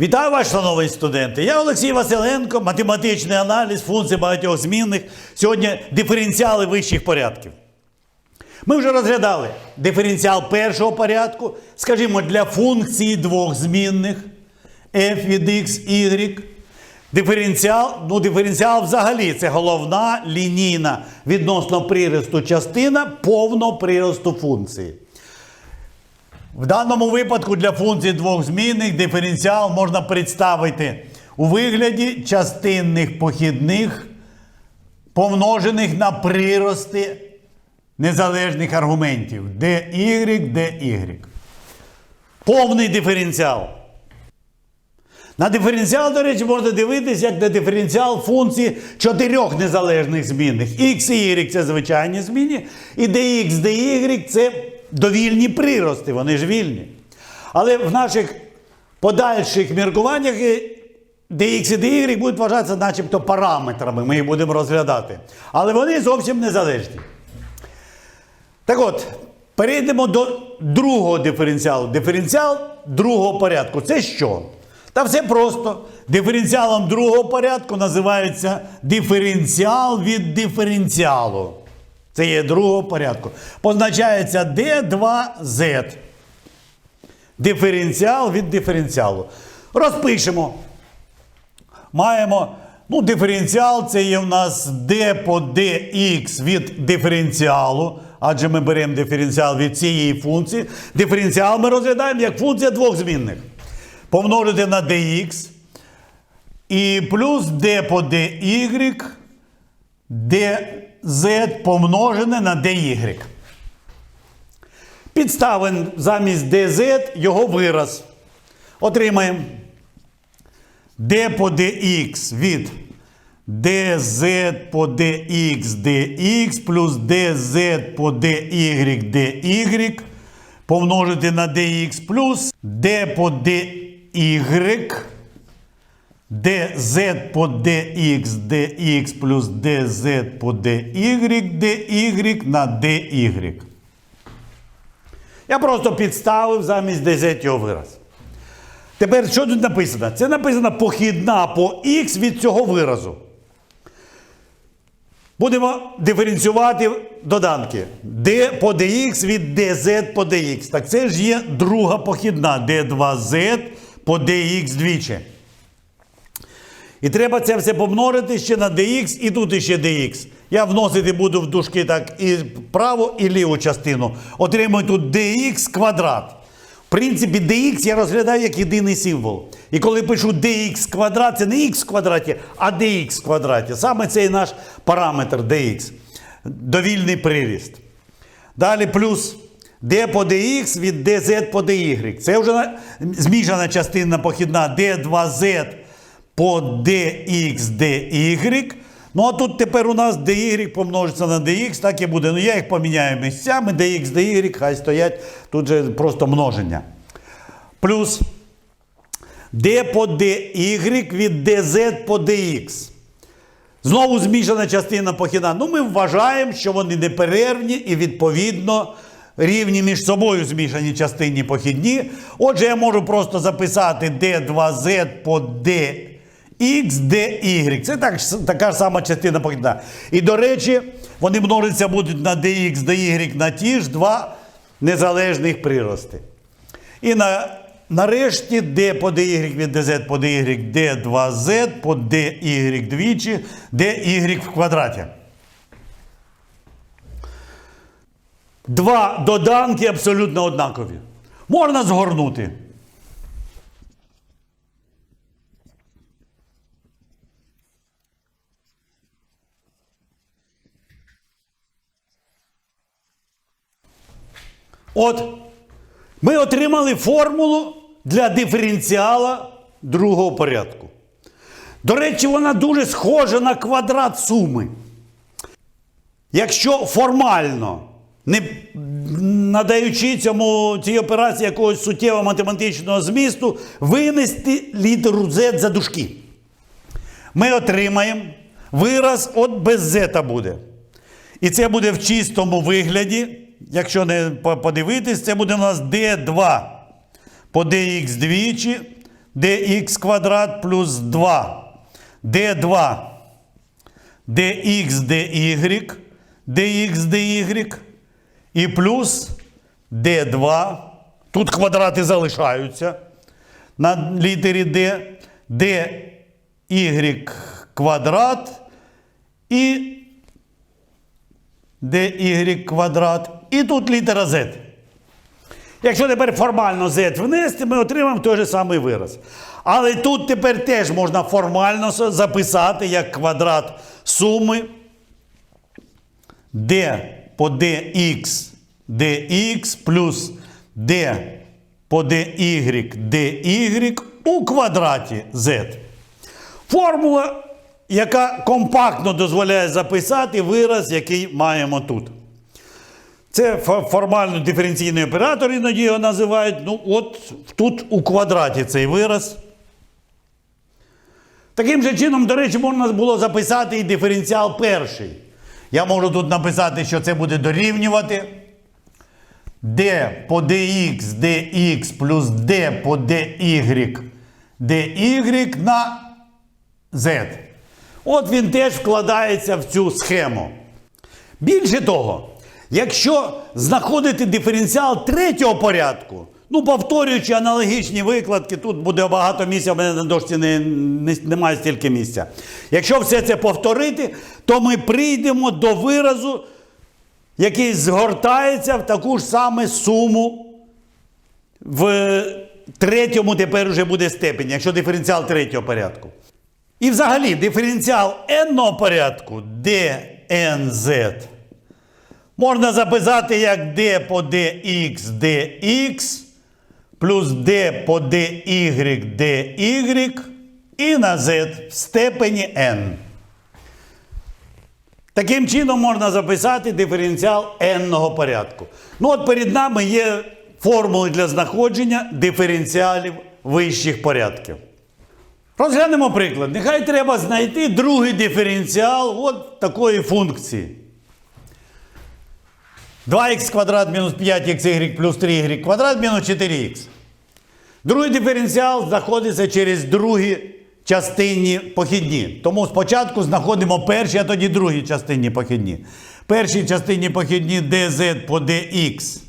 Вітаю вас, шановні студенти! Я Олексій Василенко, математичний аналіз функцій багатьох змінних. Сьогодні диференціали вищих порядків. Ми вже розглядали диференціал першого порядку, скажімо, для функції двох змінних f від x, y. Диференціал, ну диференціал взагалі це головна лінійна відносно приросту частина повного приросту функції. В даному випадку для функцій двох змінних диференціал можна представити у вигляді частинних похідних, помножених на прирости незалежних аргументів dy, dy. Повний диференціал. На диференціал, до речі, можна дивитися, як на диференціал функції чотирьох незалежних змінних. X і Y це звичайні зміни, і dx, dy це довільні прирости, вони ж вільні. Але в наших подальших міркуваннях dx і dy будуть вважатися начебто параметрами, ми їх будемо розглядати. Але вони зовсім незалежні. Так от, перейдемо до другого диференціалу. Диференціал другого порядку. Це що? Та все просто. Диференціалом другого порядку називається диференціал від диференціалу. Це є другого порядку. Позначається D2Z. Диференціал від диференціалу. Розпишемо. Маємо. Ну, диференціал це є в нас d по dx від диференціалу, адже ми беремо диференціал від цієї функції. Диференціал ми розглядаємо як функція двох змінних. Помножити на dx і плюс d по dy, dz помножене на dy. Підставимо замість dz його вираз. Отримаємо d по dx від dz по dx dx плюс dz по dy dy помножити на dx плюс d по dy dz по dx dx плюс dz по dy dy на dy. Я просто підставив замість dz його вираз. Тепер що тут написано? Це написано похідна по х від цього виразу. Будемо диференціювати доданки. d по dx від dz по dx. Так це ж є друга похідна d2z по dx двічі. І треба це все помножити ще на dx і тут ще dx. Я вносити буду в дужки так і праву, і ліву частину. Отримую тут dx квадрат. В принципі, dx я розглядаю як єдиний символ. І коли пишу dx квадрат, це не x квадраті, а dx квадраті. Саме цей наш параметр dx. Довільний приріст. Далі плюс d по dx від dz по dy. Це вже на- змішана частина похідна d2z по dx dy. Ну а тут тепер у нас dy помножиться на dx, так і буде. Ну я їх поміняю місцями, dx, dy, хай стоять, тут же просто множення. Плюс d по dy від dz по dx. Знову змішана частина похідна. Ну, ми вважаємо, що вони неперервні і відповідно рівні між собою змішані частинні похідні. Отже, я можу просто записати d2z по dx dy. Це так, така ж сама частина похідна. І, до речі, вони множиться будуть на dx dy на ті ж два незалежних прирости. І на, нарешті d по dy від dz по dy d2z по dy двічі dy в квадраті. Два доданки абсолютно однакові. Можна згорнути. От ми отримали формулу для диференціала другого порядку. До речі, вона дуже схожа на квадрат суми. Якщо формально, не надаючи цьому цій операції якогось суттєвого математичного змісту, винести літеру Z за дужки. Ми отримаємо вираз от без зета буде. І це буде в чистому вигляді. Якщо не подивитись, це буде у нас D2 по dx двічі dx квадрат плюс 2 d2 dx dy dx dy і плюс d2. Тут квадрати залишаються на літері d. dy квадрат і dy квадрат. І тут літера z. Якщо тепер формально z внести, ми отримаємо той же самий вираз. Але тут тепер теж можна формально записати як квадрат суми d по dx dx плюс d по dy dy у квадраті z. Формула, яка компактно дозволяє записати вираз, який маємо тут. Це формально диференційний оператор, іноді його називають. Ну, от тут у квадраті цей вираз. Таким же чином, до речі, можна було записати і диференціал перший. Я можу тут написати, що це буде дорівнювати d по dx dx плюс d по dy dy на z. От він теж вкладається в цю схему. Більше того, якщо знаходити диференціал третього порядку, ну повторюючи аналогічні викладки, тут буде багато місця, в мене на дошці не, не, немає стільки місця. Якщо все це повторити, то ми прийдемо до виразу, який згортається в таку ж саме суму в третьому тепер вже буде степені, якщо диференціал третього порядку. І взагалі диференціал n порядку dnz можна записати як d по dx dx плюс d по dy dy і на z в степені n. Таким чином можна записати диференціал n порядку. Ну от перед нами є формули для знаходження диференціалів вищих порядків. Розглянемо приклад. Нехай треба знайти другий диференціал от такої функції. 2х квадрат мінус 5xy плюс 3y квадрат мінус 4х. Другий диференціал знаходиться через другі частинні похідні. Тому спочатку знаходимо перші, а тоді другі частинні похідні. Першій частині похідні dz по dx.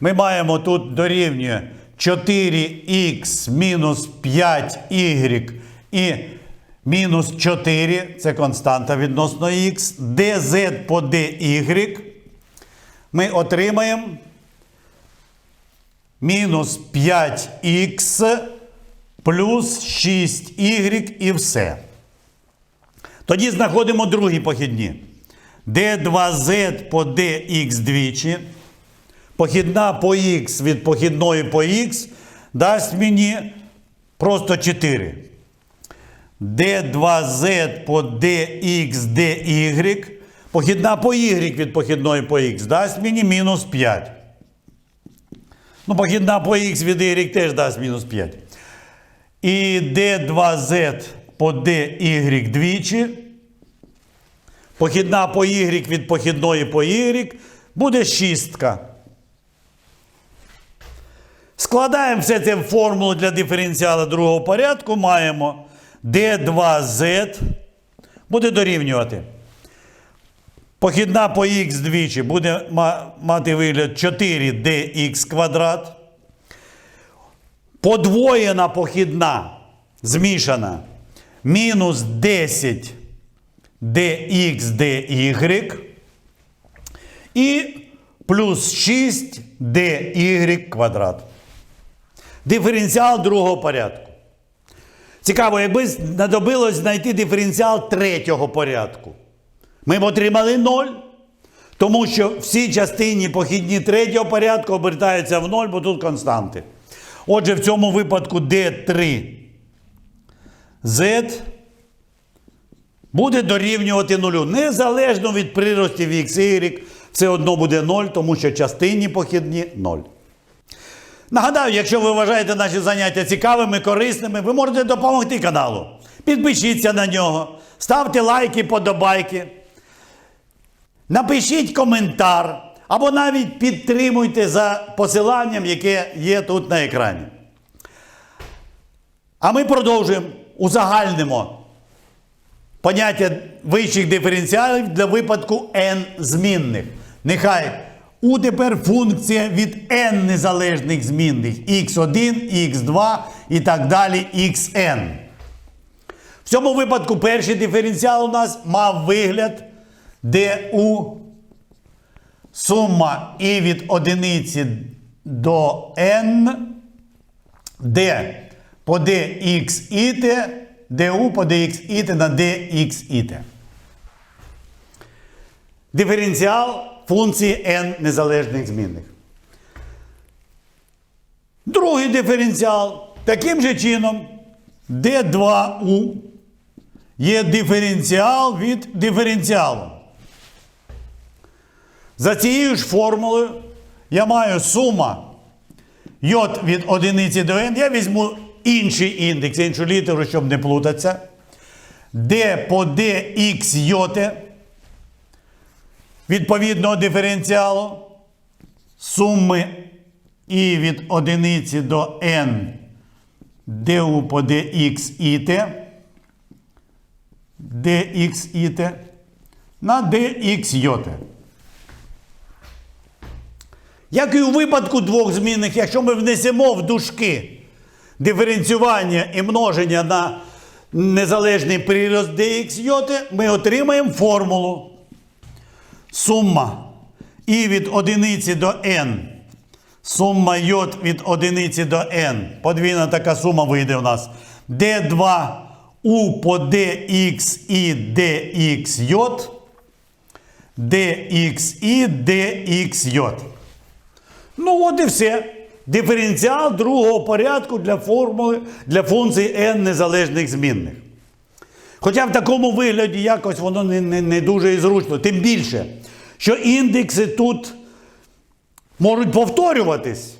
Ми маємо тут дорівнює 4х мінус 5y і мінус 4, це константа відносно х, dz по dy. Ми отримаємо мінус 5х плюс 6y і все. Тоді знаходимо другі похідні. d2z по dx двічі. Похідна по х від похідної по х дасть мені просто 4. d2z по dx dy. Похідна по y від похідної по х дасть мені мінус 5. Ну, похідна по х від y теж дасть мінус 5. І d2z по dy двічі. Похідна по y від похідної по y буде шістка. Складаємо все це в формулу для диференціалу другого порядку. Маємо d2z буде дорівнювати. Похідна по х двічі буде мати вигляд 4dx квадрат. Подвоєна похідна змішана мінус 10 dx dy і плюс 6 dy квадрат. Диференціал другого порядку. Цікаво, якби знадобилось знайти диференціал третього порядку. Ми б отримали 0, тому що всі частині похідні третього порядку обертаються в 0, бо тут константи. Отже, в цьому випадку D3 Z буде дорівнювати нулю. Незалежно від приростів x, y, все одно буде 0, тому що частинні похідні 0. Нагадаю, якщо ви вважаєте наші заняття цікавими, корисними, ви можете допомогти каналу. Підпишіться на нього, ставте лайки, подобайки. Напишіть коментар або навіть підтримуйте за посиланням, яке є тут на екрані. А ми продовжуємо узагальнимо поняття вищих диференціалів для випадку n змінних. Нехай у тепер функція від n незалежних змінних x1, x2 і так далі xn. В цьому випадку перший диференціал у нас мав вигляд, де у сума і від одиниці до n, d по dx і t, du по dx і t на dx і t. Диференціал функції n незалежних змінних. Другий диференціал таким же чином d2u є диференціал від диференціалу. За цією ж формулою я маю сума йод від одиниці до n. Я візьму інший індекс, іншу літеру, щоб не плутатися. d по dx йоти відповідного диференціалу суми і від одиниці до n du по dx і t dx і t на dx йоти. Як і у випадку двох змінних, якщо ми внесемо в дужки диференціювання і множення на незалежний прирост dx йоти, ми отримаємо формулу сума і від одиниці до n. Сума йод від одиниці до n. Подвійна така сума вийде у нас. d2u по dx і dx йод. dx і dx йод. Ну, от і все. Диференціал другого порядку для формули для функції n незалежних змінних. Хоча в такому вигляді якось воно не, не, не дуже і зручно. Тим більше, що індекси тут можуть повторюватись.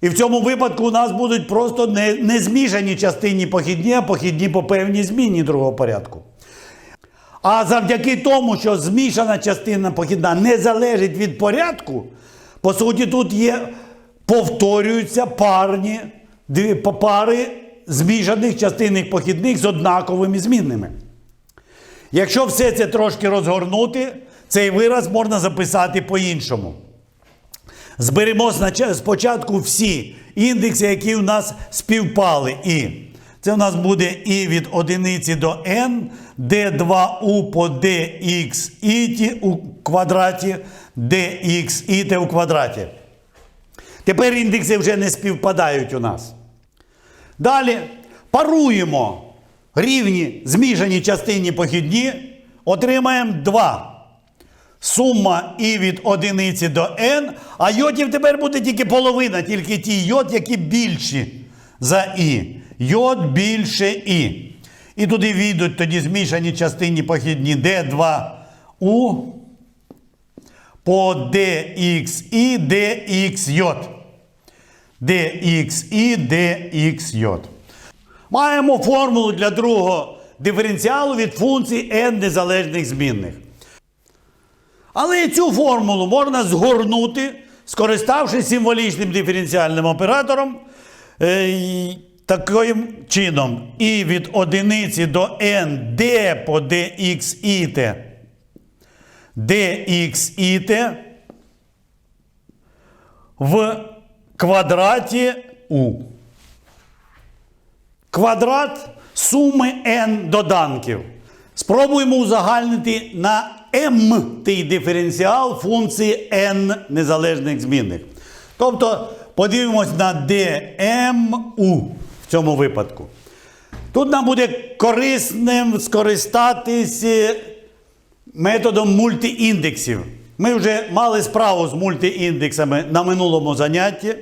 І в цьому випадку у нас будуть просто не, не змішані частині похідні, а похідні по певній зміні другого порядку. А завдяки тому, що змішана частина похідна не залежить від порядку, по суті, тут є, повторюються парні, дві- пари змішаних частинних похідних з однаковими змінними. Якщо все це трошки розгорнути, цей вираз можна записати по-іншому. Зберемо спочатку всі індекси, які у нас співпали. І це у нас буде і від одиниці до n, d2u по dx іт у квадраті, dx іт у квадраті. Тепер індекси вже не співпадають у нас. Далі паруємо рівні змішані частині похідні, отримаємо 2. Сума і від одиниці до n, а йодів тепер буде тільки половина, тільки ті йод, які більші за і. Йод більше і. І туди війдуть тоді змішані частині похідні d2u по dx і dx йод. dx і dx. Маємо формулу для другого диференціалу від функції n незалежних змінних. Але цю формулу можна згорнути, скориставшись символічним диференціальним оператором е, таким чином. І від одиниці до n d по dx і t dx і t в квадраті u. Квадрат суми n доданків. Спробуємо узагальнити на m тий диференціал функції n незалежних змінних. Тобто подивимось на dmu цьому випадку. Тут нам буде корисним скористатись методом мультиіндексів. Ми вже мали справу з мультиіндексами на минулому занятті.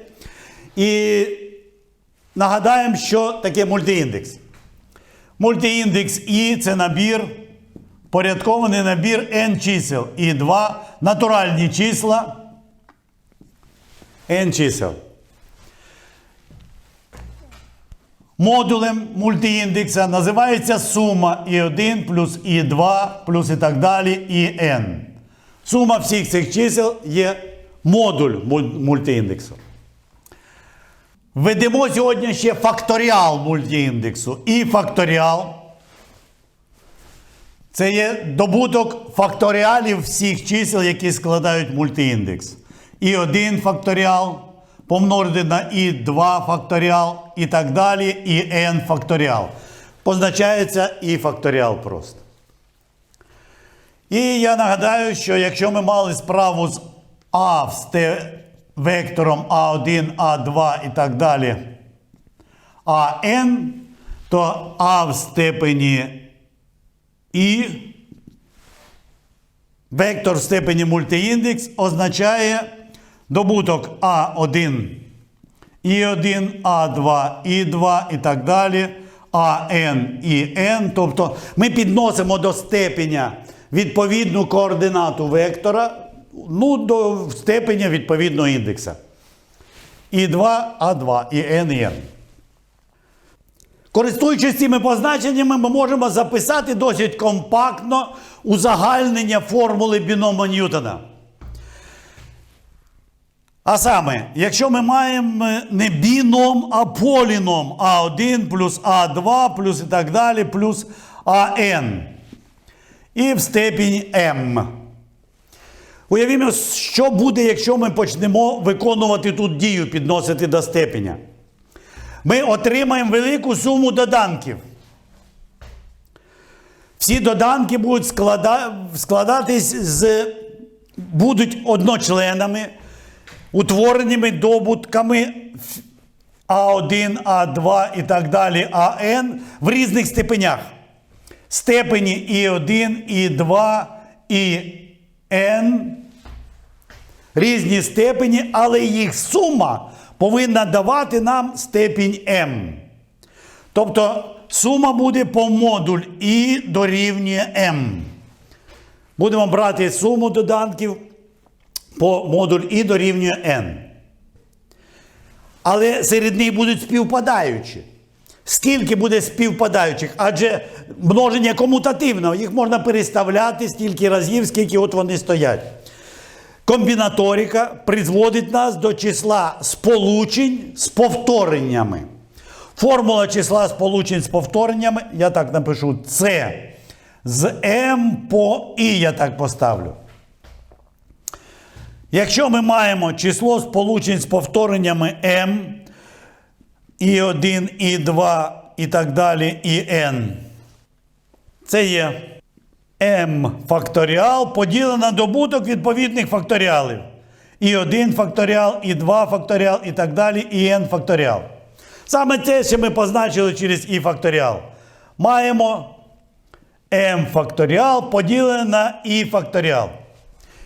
І нагадаємо, що таке мультиіндекс. Мультиіндекс І це набір, порядкований набір n чисел. І 2 натуральні числа n чисел. Модулем мультиіндекса називається сума І1 плюс І2 плюс і так далі І n. Сума всіх цих чисел є модуль мультиіндексу. Введемо сьогодні ще факторіал мультиіндексу. І факторіал. Це є добуток факторіалів всіх чисел, які складають мультиіндекс. І 1 факторіал помножити на і 2 факторіал і так далі, і n факторіал. Позначається і факторіал просто. І я нагадаю, що якщо ми мали справу з А вектором А1, А2 і так далі, АН, то А в степені І вектор в степені мультиіндекс означає добуток А1, І1, А2, І2 і так далі, АН і N. Тобто ми підносимо до степеня відповідну координату вектора ну, до степеня відповідного індекса. І2, А2, і N, і N. Користуючись цими позначеннями, ми можемо записати досить компактно узагальнення формули біному Ньютона. А саме, якщо ми маємо не біном, а поліном А1 плюс А2 плюс і так далі, плюс АН. І в степінь М. Уявімо, що буде, якщо ми почнемо виконувати тут дію, підносити до степеня. Ми отримаємо велику суму доданків. Всі доданки будуть склада... складатись з будуть одночленами, утвореними добутками А1, А2 і так далі, АН в різних степенях. Степені І1, І2, і N. Різні степені, але їх сума повинна давати нам степінь m. Тобто сума буде по модуль І дорівнює m. Будемо брати суму доданків по модуль І дорівнює n. Але серед них будуть співпадаючі. Скільки буде співпадаючих? Адже множення комутативного, їх можна переставляти стільки разів, скільки от вони стоять. Комбінаторика призводить нас до числа сполучень з повтореннями. Формула числа сполучень з повтореннями, я так напишу, С з М по І я так поставлю. Якщо ми маємо число сполучень з повтореннями М, І1, І2 і так далі, і N, це є m факторіал поділено на добуток відповідних факторіалів. І 1 факторіал, і 2 факторіал, і так далі, і n факторіал. Саме це, що ми позначили через і факторіал. Маємо m факторіал поділене на і факторіал.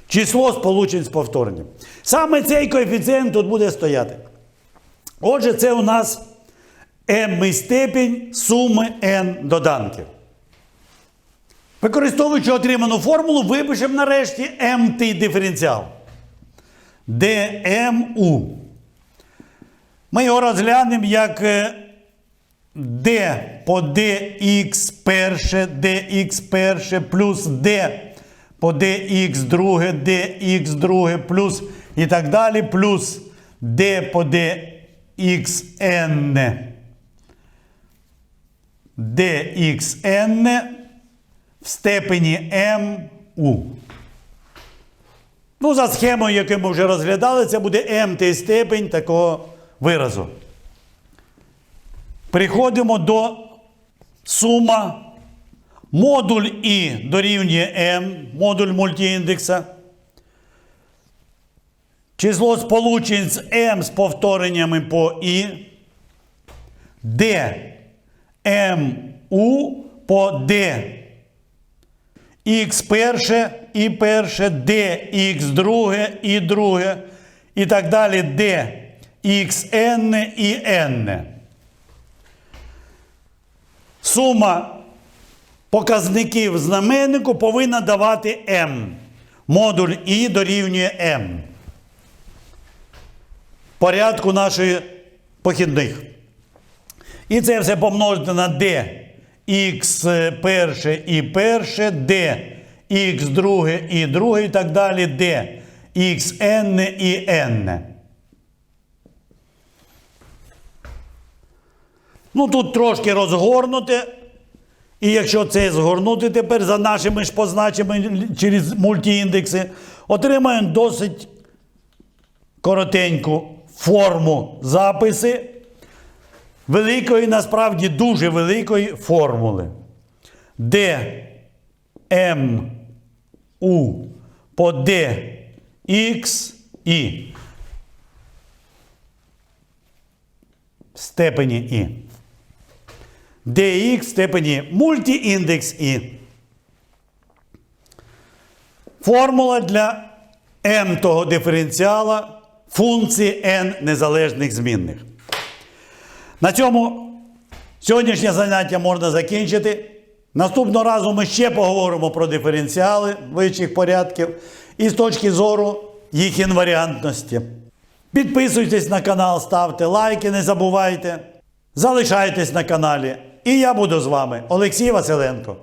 Число сполучень з повторенням. Саме цей коефіцієнт тут буде стояти. Отже, це у нас m степінь суми n доданків. Використовуючи отриману формулу, випишемо нарешті mt диференціал. dmu. Ми його розглянемо як е, d по dx перше, dx перше плюс d по dx друге, dx друге плюс і так далі, плюс d по dxn. dxn в степені МУ. Ну, за схемою, яку ми вже розглядали, це буде МТ степень такого виразу. Переходимо до сума. Модуль І дорівнює М, модуль мультиіндекса. Число сполучень з М з повтореннями по І. Д МУ по Д. Х перше, і перше, Д, Х друге, і друге, і так далі Д, Xn і N. Сума показників знаменнику повинна давати m. Модуль І дорівнює m. Порядку нашої похідних. І це все помножити на d. Х перше і перше, d, х друге і друге і так далі, d, xn і n. Ну тут трошки розгорнуте. І якщо це згорнути тепер за нашими ж позначами через мультиіндекси, отримаємо досить коротеньку форму записи великої, насправді дуже великої формули. Де М У по Д Х І. Степені І. dx в степені мультиіндекс І. Формула для m того диференціала функції n незалежних змінних. На цьому сьогоднішнє заняття можна закінчити. Наступного разу ми ще поговоримо про диференціали вищих порядків і з точки зору їх інваріантності. Підписуйтесь на канал, ставте лайки, не забувайте. Залишайтесь на каналі. І я буду з вами, Олексій Василенко.